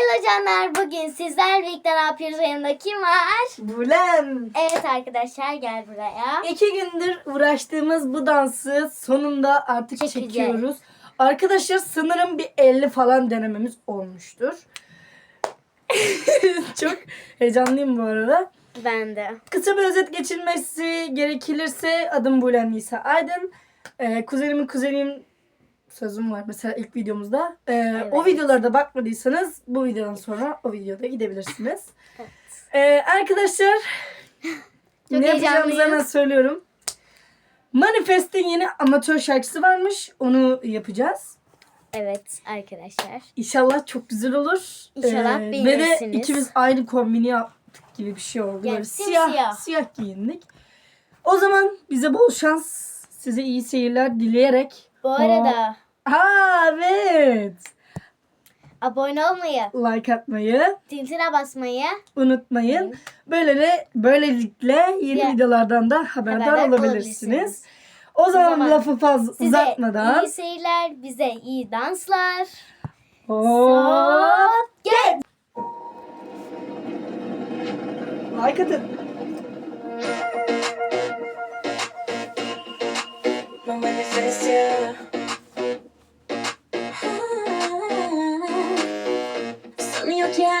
Hello canlar bugün sizlerle birlikte ne yapıyoruz yanımda kim var? Bulem. Evet arkadaşlar gel buraya. İki gündür uğraştığımız bu dansı sonunda artık Çekeceğiz. çekiyoruz. Arkadaşlar sanırım bir 50 falan denememiz olmuştur. Çok heyecanlıyım bu arada. Ben de. Kısa bir özet geçilmesi gerekilirse adım Bulem Nisa Aydın. Ee, kuzenimin kuzenim sözüm var mesela ilk videomuzda. Ee, O Evet. videolarda bakmadıysanız bu videodan sonra o videoda gidebilirsiniz. Evet. Ee, arkadaşlar ne yapacağımızı hemen söylüyorum. Manifest'in yeni amatör şarkısı varmış. Onu yapacağız. Evet arkadaşlar. İnşallah çok güzel olur. Ee, İnşallah Ve de beğenirsiniz. ikimiz aynı kombini yaptık gibi bir şey oldu. Yani Böyle simsiyah. siyah, siyah giyindik. O zaman bize bol şans, size iyi seyirler dileyerek. Bu arada Ha evet. abone olmayı, Like atmayı tintine basmayı unutmayın. Böyle böylelikle yeni Ya. videolardan da haberdar, Haberdar olabilirsiniz. olabilirsiniz. O zaman, zaman lafı fazla size uzatmadan iyi seyirler, bize iyi danslar. hop Gel. like atın. No manifest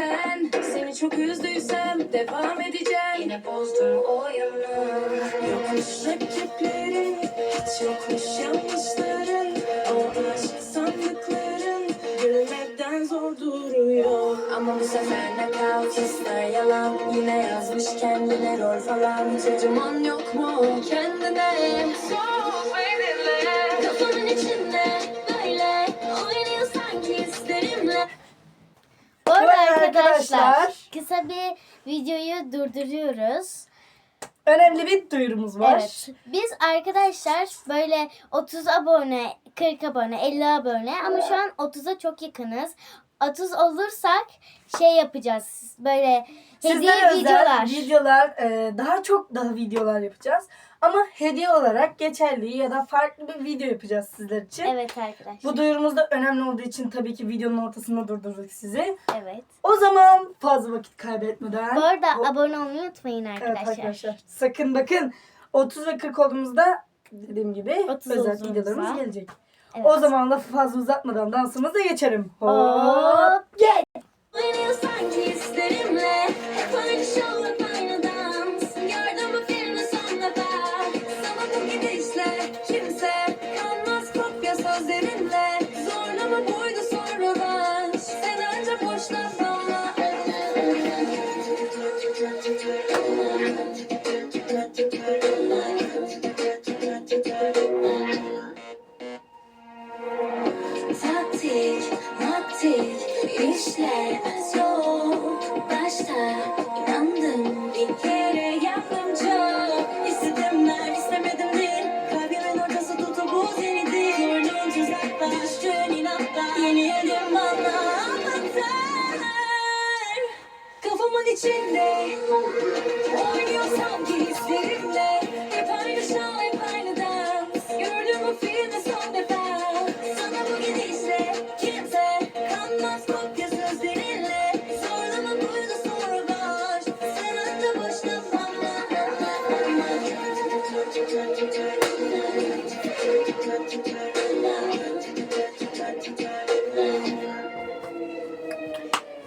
reddetmekten Seni çok üzdüysem devam edeceğim. Yine bozdum oyunu Yokmuş rakiplerin Hiç yokmuş yanlışların. O aşk sandıkların. Görmekten zor duruyor. Ama bu sefer nakavt ister yalan. Yine yazmış kendine rol falan Hiç acıman yok mu? Kendine. Soğuk arkadaşlar kısa bir videoyu durduruyoruz. Önemli bir duyurumuz var. Evet. Biz arkadaşlar böyle 30 abone, 40 abone, 50 abone ama şu an 30'a çok yakınız. 30 olursak şey yapacağız. Böyle hediye Sizlere özel videolar. videolar, e, daha çok daha videolar yapacağız. Ama hediye olarak geçerli ya da farklı bir video yapacağız sizler için. Evet arkadaşlar. Bu duyurumuz da önemli olduğu için tabii ki videonun ortasında durdurduk sizi. Evet. O zaman fazla vakit kaybetmeden. Bu arada Bu- abone olmayı unutmayın Evet arkadaşlar. arkadaşlar. Sakın bakın 30 ve 40 olduğumuzda dediğim gibi 30 özel olduğumuzda. videolarımız gelecek. Evet. O zaman lafı fazla uzatmadan dansımıza geçelim. Hop. Hop. Gel. Oynuyor sanki isterimle Hep aynı show hep aynı dans Gördüm bu filmi sonuna bak Sana bu gidişle kimse Kanmaz kopya sözlerinle Zorlama buydu sonra baş Sen önce boşta bana Taktik,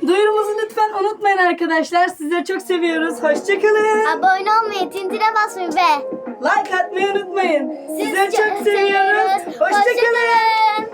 Duyurumuzu lütfen unutmayın arkadaşlar. Sizleri çok seviyoruz. Hoşçakalın. Abone olmayı, tintine basmayı ve Like atmayı unutmayın. Sizleri çok seviyoruz. Hoşçakalın. Hoşçakalın.